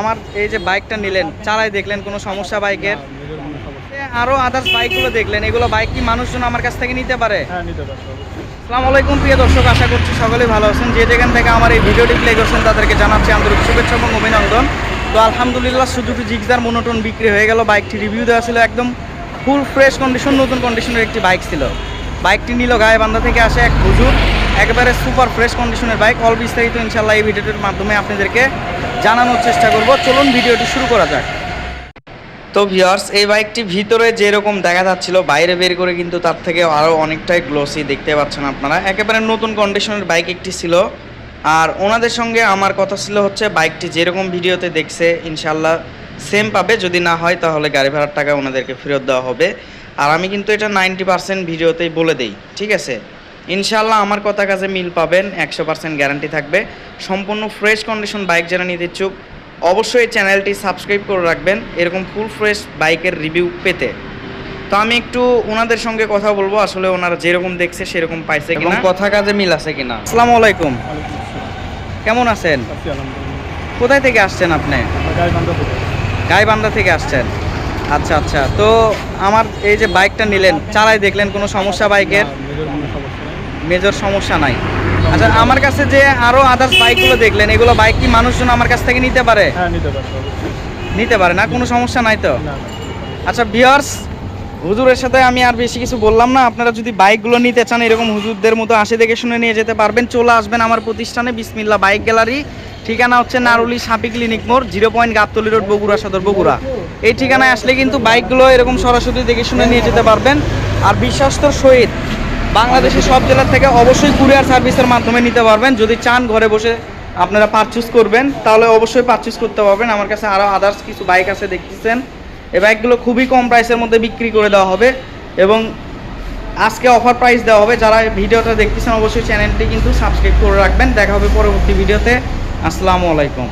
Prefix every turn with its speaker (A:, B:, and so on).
A: আমার এই যে বাইকটা নিলেন চালাই দেখলেন কোনো সমস্যা বাইকের? আরও আদার্স বাইকগুলো দেখলেন এগুলো বাইক কি মানুষজন আমার কাছ থেকে নিতে পারে?
B: হ্যাঁ
A: আসসালামু আলাইকুম প্রিয় দর্শক আশা করছি সকলেই ভালো আছেন। যে যেখান থেকে আমার এই ভিডিওটি প্লে করছেন তাদেরকে জানাচ্ছি আন্তরিক শুভেচ্ছা এবং অভিনন্দন। তো আলহামদুলিল্লাহ সুজুকি জিগজার মনোটন বিক্রি হয়ে গেল। বাইকটি রিভিউ দেওয়া ছিল একদম ফুল ফ্রেশ কন্ডিশন নতুন কন্ডিশনের একটি বাইক ছিল। বাইকটি নিল গায়েবান্ধা থেকে আসে এক হুজুর। একেবারে সুপার ফ্রেশ কন্ডিশনের বাইক। অল বিস্তারিত ইনশাল্লাহ এই ভিডিওটির মাধ্যমে আপনাদেরকে জানানোর চেষ্টা করব। চলুন ভিডিওটি শুরু করা যাক। তো ভিউয়ার্স এই বাইকটি ভিতরে যেরকম দেখা যাচ্ছিল, বাইরে বের করে কিন্তু তার থেকে আরও অনেকটাই গ্লোসি দেখতে পাচ্ছেন আপনারা। একেবারে নতুন কন্ডিশনের বাইক একটি ছিল। আর ওনাদের সঙ্গে আমার কথা ছিল হচ্ছে, বাইকটি যেরকম ভিডিওতে দেখছে ইনশাল্লাহ সেম পাবে। যদি না হয়, তাহলে গাড়ি ভাড়ার টাকা ওনাদেরকে ফেরত দেওয়া হবে। আর আমি কিন্তু এটা নাইনটি পার্সেন্ট ভিডিওতেই বলে দেই, ঠিক আছে? ইনশাল্লাহ আমার কথা কাছে মিল পাবেন একশো পার্সেন্ট গ্যারান্টি থাকবে। সম্পূর্ণ ফ্রেশ কন্ডিশন বাইক যারা নিতে ইচ্ছুক অবশ্যই চ্যানেলটি সাবস্ক্রাইব করে রাখবেন এরকম ফুল ফ্রেশ বাইকের রিভিউ পেতে। তো আমি একটু ওনাদের সঙ্গে কথা বলব আসলে ওনারা যেরকম দেখছে সেরকম পাইছে কিনা। কথা কাজে মিল আছে কিনা? আসসালামু আলাইকুম। কেমন আছেন? কোথায় থেকে আসছেন আপনি?
B: গাইবান্ধা থেকে।
A: গাইবান্ধা থেকে আসছেন। আচ্ছা আচ্ছা। তো আমার এই যে বাইকটা নিলেন চালাই দেখলেন কোনো সমস্যা বাইকের
B: না, নিজের কোনো সমস্যা নেই
A: মেজর সমস্যা নাই। আচ্ছা আমার কাছে যে আরও আদার্স বাইকগুলো দেখলেন এগুলো বাইক কি মানুষজন আমার কাছ থেকে নিতে পারে?
B: হ্যাঁ নিতে
A: পারে না? কোনো সমস্যা নাই তো? আচ্ছা বিয়ার্স হুজুরের সাথে আমি আর বেশি কিছু বললাম না। আপনারা যদি বাইকগুলো নিতে চান এরকম হুজুরদের মতো আসে দেখে শুনে নিয়ে যেতে পারবেন। চলে আসবেন আমার প্রতিষ্ঠানে বিসমিল্লা বাইক গ্যালারি ঠিকানা হচ্ছে নারুলি সাপি ক্লিনিক মোড় zero point Gabtali road Bogura Sadar Bogura. এই ঠিকানায় আসলে কিন্তু বাইকগুলো এরকম সরাসরি দেখে শুনে নিয়ে যেতে পারবেন। আর বিশ্বাস্তর সহিত বাংলাদেশের সব জেলা থেকে অবশ্যই কুরিয়ার সার্ভিসের মাধ্যমে নিতে পারবেন। যদি চান ঘরে বসে আপনারা পারচেস করবেন, তাহলে অবশ্যই পারচেস করতে পারবেন। আমার কাছে আরও আদার্স কিছু বাইক আছে দেখতেছেন। এই বাইকগুলো খুবই কম প্রাইসের মধ্যে বিক্রি করে দেওয়া হবে এবং আজকে অফার প্রাইস দেওয়া হবে। যারা ভিডিওটা দেখতেছেন, অবশ্যই চ্যানেলটি কিন্তু সাবস্ক্রাইব করে রাখবেন। দেখা হবে পরবর্তী ভিডিওতে। আসসালামু আলাইকুম।